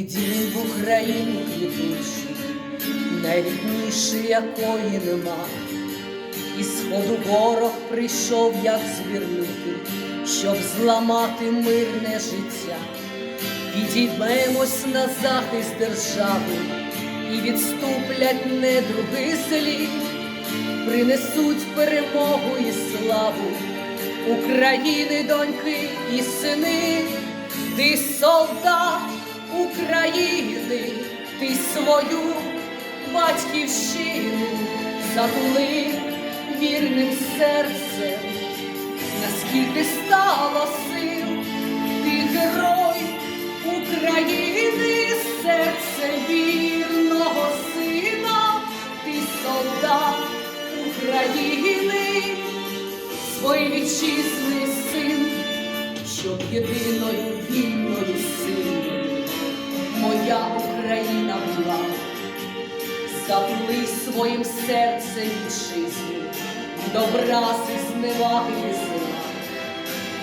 в Україну квітучу, найрідніші якої нема. І сходу ворог прийшов, як звір щоб зламати мирне життя. Відіймемось на захист держави і відступлять недруги злі, принесуть перемогу і славу України, доньки і сини, ти солдат України, ти свою батьківщину затулив вірним серцем, наскільки стало сил, ти герой України, серце вірного сина, ти солдат України, свої вітчизни син, щоб єдиною вільною силою моя Україна була. Затули своїм серцем вітчизну, добра і зневаги і зла.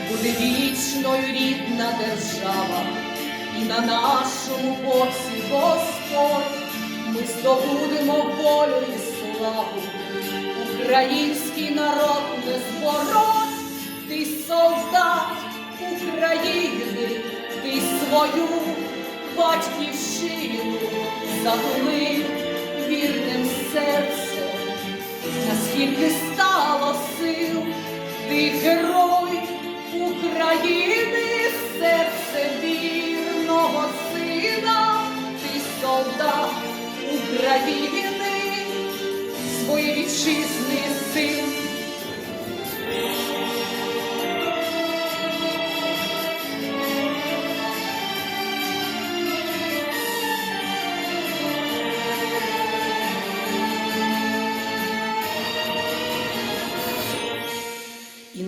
Буде вічною рідна держава, і на нашому боці Господь ми здобудемо волю і славу. Український народ не збороть, ти солдат України, ти свою батьківщину затулив вірним серцем, наскільки стало сил, ти герой України,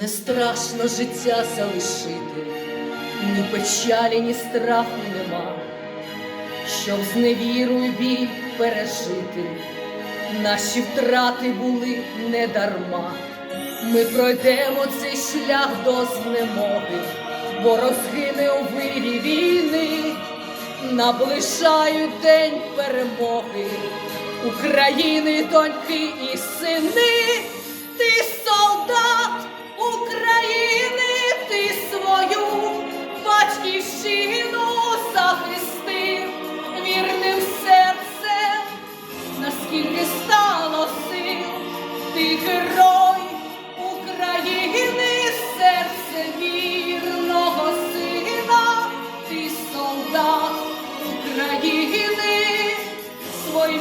не страшно життя залишити, ні печалі, ні страху нема, щоб з невірою біль пережити, наші втрати були не дарма. Ми пройдемо цей шлях до знемоги, бо розгине у вирі війни, наближають день перемоги. України, доньки і сини, ти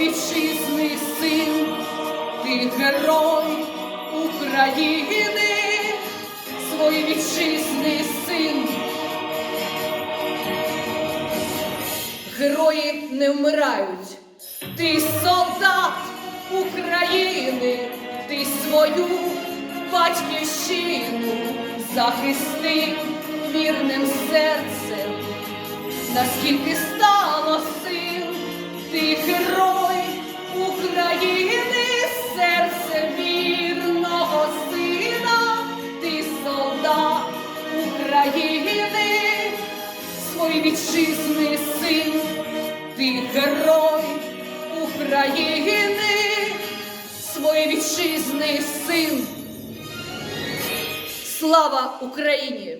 вітчизни син, ти герой України, свої вітчизни син. Герої не вмирають, ти солдат України, ти свою батьківщину захистив вірним серцем, наскільки стало сил, ти герой вітчизни син, ти герой України, свої вітчизни син. Слава Україні!